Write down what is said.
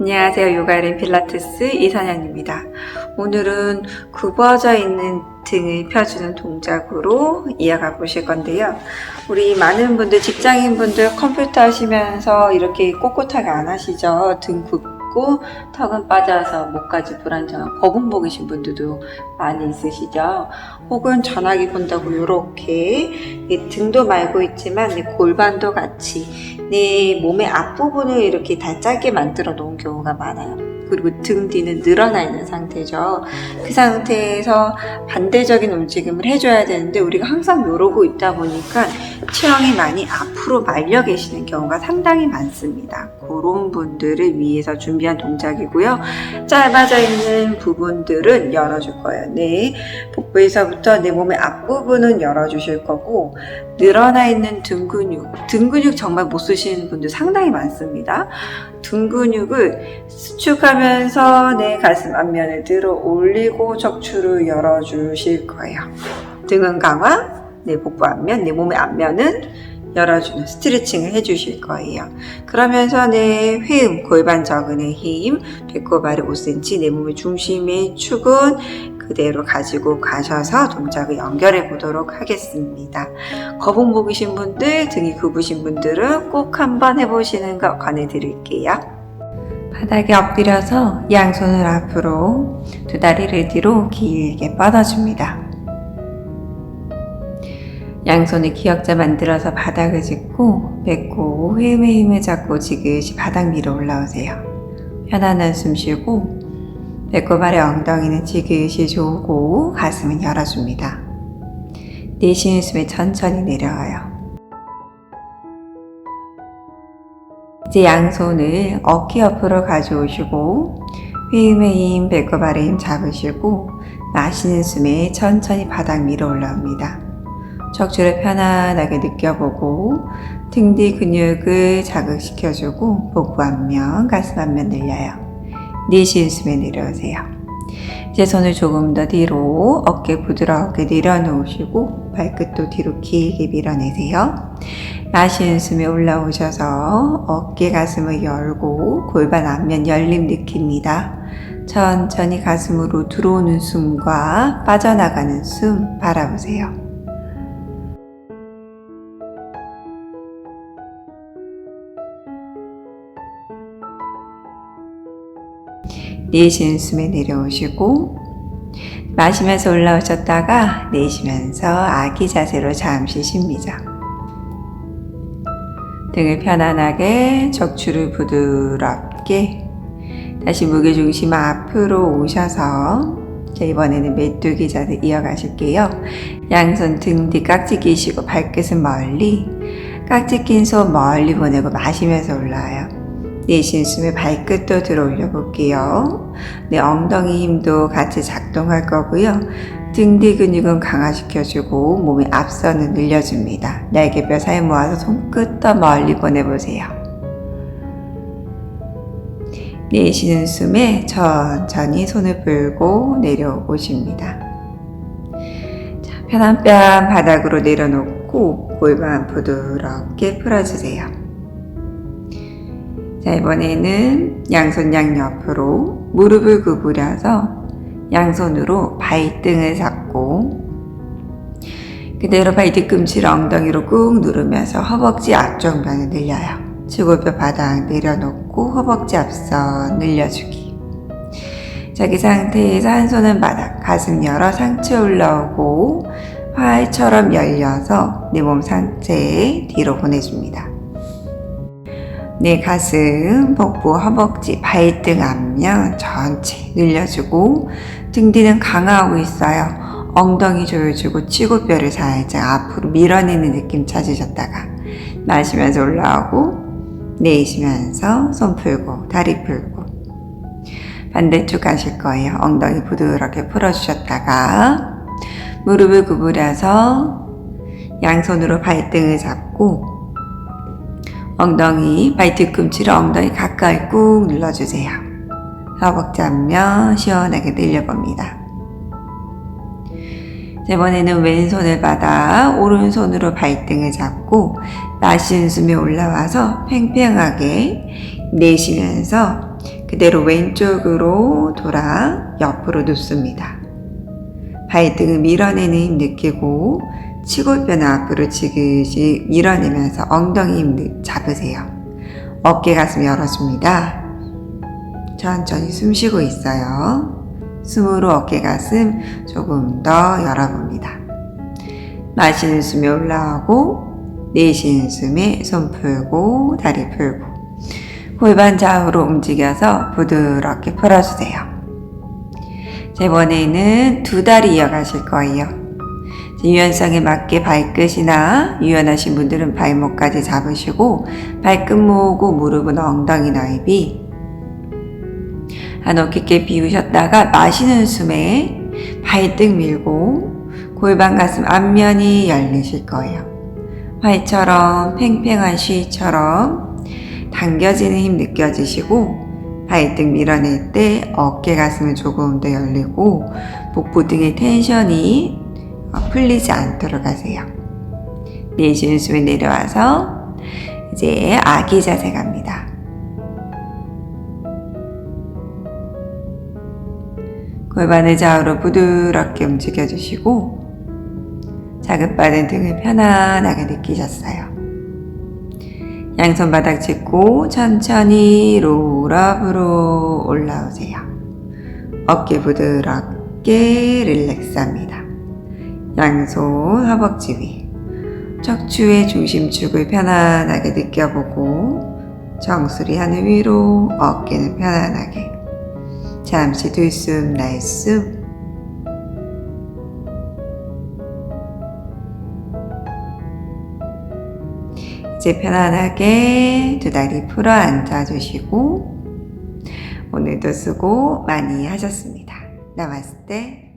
안녕하세요. 요가린 필라테스 이선영입니다. 오늘은 굽어져 있는 등을 펴주는 동작으로 이어가 보실 건데요. 우리 많은 분들, 직장인 분들 컴퓨터 하시면서 이렇게 꼿꼿하게 안 하시죠? 등 굽 고 턱은 빠져서 목까지 불안정한 거북목이신 분들도 많이 있으시죠? 혹은 전화기 본다고 이렇게 등도 말고 있지만 이 골반도 같이 내 몸의 앞부분을 이렇게 다 짧게 만들어 놓은 경우가 많아요. 그리고 등 뒤는 늘어나 있는 상태죠. 그 상태에서 반대적인 움직임을 해줘야 되는데 우리가 항상 이러고 있다 보니까 체형이 많이 앞으로 말려 계시는 경우가 상당히 많습니다. 그런 분들을 위해서 준비한 동작이고요. 짧아져 있는 부분들은 열어줄 거예요. 네. 복부에서부터 내 몸의 앞부분은 열어주실 거고 늘어나 있는 등 근육, 등 근육 정말 못 쓰시는 분들 상당히 많습니다. 등 근육을 수축하면 서 내 가슴 앞면을 들어 올리고 척추를 열어주실 거예요. 등은 강화, 내 복부 앞면, 내 몸의 앞면은 열어주는 스트레칭을 해주실 거예요. 그러면서 내 회음, 골반 저근의 힘, 배꼽 아래 5cm, 내 몸의 중심의 축은 그대로 가지고 가셔서 동작을 연결해 보도록 하겠습니다. 거북목이신 분들, 등이 굽으신 분들은 꼭 한번 해보시는 거 권해드릴게요. 바닥에 엎드려서 양손을 앞으로 두 다리를 뒤로 길게 뻗어줍니다. 양손을 기역자 만들어서 바닥을 짚고 뱉고 회음의 힘을 잡고 지그시 바닥 위로 올라오세요. 편안한 숨 쉬고 배꼽 아래 엉덩이는 지그시 조고 가슴은 열어줍니다. 내쉬는 숨에 천천히 내려와요. 이제 양손을 어깨 옆으로 가져오시고 회음의 힘, 배꼽 아래 힘 잡으시고 마시는 숨에 천천히 바닥 위로 올라옵니다. 척추를 편안하게 느껴보고 등 뒤 근육을 자극시켜주고 복부 앞면, 가슴 앞면 늘려요. 내쉬는 숨에 내려오세요. 이제 손을 조금 더 뒤로 어깨 부드럽게 내려놓으시고 발끝도 뒤로 길게 밀어내세요. 마시는 숨에 올라오셔서 어깨 가슴을 열고 골반 앞면 열림 느낍니다. 천천히 가슴으로 들어오는 숨과 빠져나가는 숨 바라보세요. 내쉬는 숨에 내려오시고 마시면서 올라오셨다가 내쉬면서 아기 자세로 잠시 쉽니다. 등을 편안하게 척추를 부드럽게 다시 무게중심 앞으로 오셔서 자, 이번에는 메뚜기 자세 이어가실게요. 양손 등 뒤 깍지 끼시고 발끝은 멀리 깍지 낀 손 멀리 보내고 마시면서 올라와요. 내쉬는 숨에 발끝도 들어 올려 볼게요. 네, 엉덩이 힘도 같이 작동할 거고요. 등 뒤 근육은 강화시켜주고 몸의 앞선을 늘려줍니다. 날개뼈 사이 모아서 손끝 더 멀리 보내보세요. 내쉬는 숨에 천천히 손을 풀고 내려오십니다. 자, 편한 뺨 바닥으로 내려놓고 골반 부드럽게 풀어주세요. 자, 이번에는 양손 양옆으로 무릎을 구부려서 양손으로 발등을 잡고 그대로 발 뒤꿈치를 엉덩이로 꾹 누르면서 허벅지 앞쪽 면을 늘려요. 주골뼈 바닥 내려놓고 허벅지 앞선 늘려주기. 자, 그 상태에서 한 손은 바닥, 가슴 열어 상체 올라오고 활처럼 열려서 내 몸 상체 뒤로 보내줍니다. 내 가슴, 복부, 허벅지, 발등 앞면 전체 늘려주고 등 뒤는 강화하고 있어요. 엉덩이 조여주고 치고뼈를 살짝 앞으로 밀어내는 느낌 찾으셨다가 마시면서 올라오고 내쉬면서 손 풀고 다리 풀고 반대쪽 가실 거예요. 엉덩이 부드럽게 풀어주셨다가 무릎을 구부려서 양손으로 발등을 잡고 엉덩이, 발 뒤꿈치를 엉덩이 가까이 꾹 눌러주세요. 허벅지 앞면 시원하게 늘려봅니다. 이번에는 왼손을 받아 오른손으로 발등을 잡고 마시는 숨에 올라와서 팽팽하게 내쉬면서 그대로 왼쪽으로 돌아 옆으로 눕습니다. 발등을 밀어내는 힘 느끼고 치골뼈는 앞으로 지그시 밀어내면서 엉덩이 힘 느- 잡으세요. 어깨 가슴 열어줍니다. 천천히 숨 쉬고 있어요. 숨으로 어깨 가슴 조금 더 열어봅니다. 마시는 숨에 올라오고 내쉬는 숨에 손 풀고 다리 풀고 골반 좌우로 움직여서 부드럽게 풀어주세요. 자, 이번에는 두 다리 이어가실 거예요. 자, 유연성에 맞게 발끝이나 유연하신 분들은 발목까지 잡으시고 발끝 모으고 무릎은 엉덩이 넓이 한 어깨 비우셨다가 마시는 숨에 발등 밀고 골반 가슴 앞면이 열리실 거예요. 활처럼 팽팽한 쉬처럼 당겨지는 힘 느껴지시고 발등 밀어낼 때 어깨 가슴은 조금 더 열리고 복부 등의 텐션이 어, 풀리지 않도록 하세요. 내쉬는 숨에 내려와서 이제 아기 자세 갑니다. 골반을 좌우로 부드럽게 움직여 주시고 자극받은 등을 편안하게 느끼셨어요. 양손 바닥 짚고 천천히 롤업으로 올라오세요. 어깨 부드럽게 릴렉스합니다. 양손 허벅지 위. 척추의 중심축을 편안하게 느껴보고 정수리 하늘 위로 어깨는 편안하게 잠시 들숨 날숨 이제 편안하게 두 다리 풀어 앉아주시고 오늘도 수고 많이 하셨습니다. 나마스테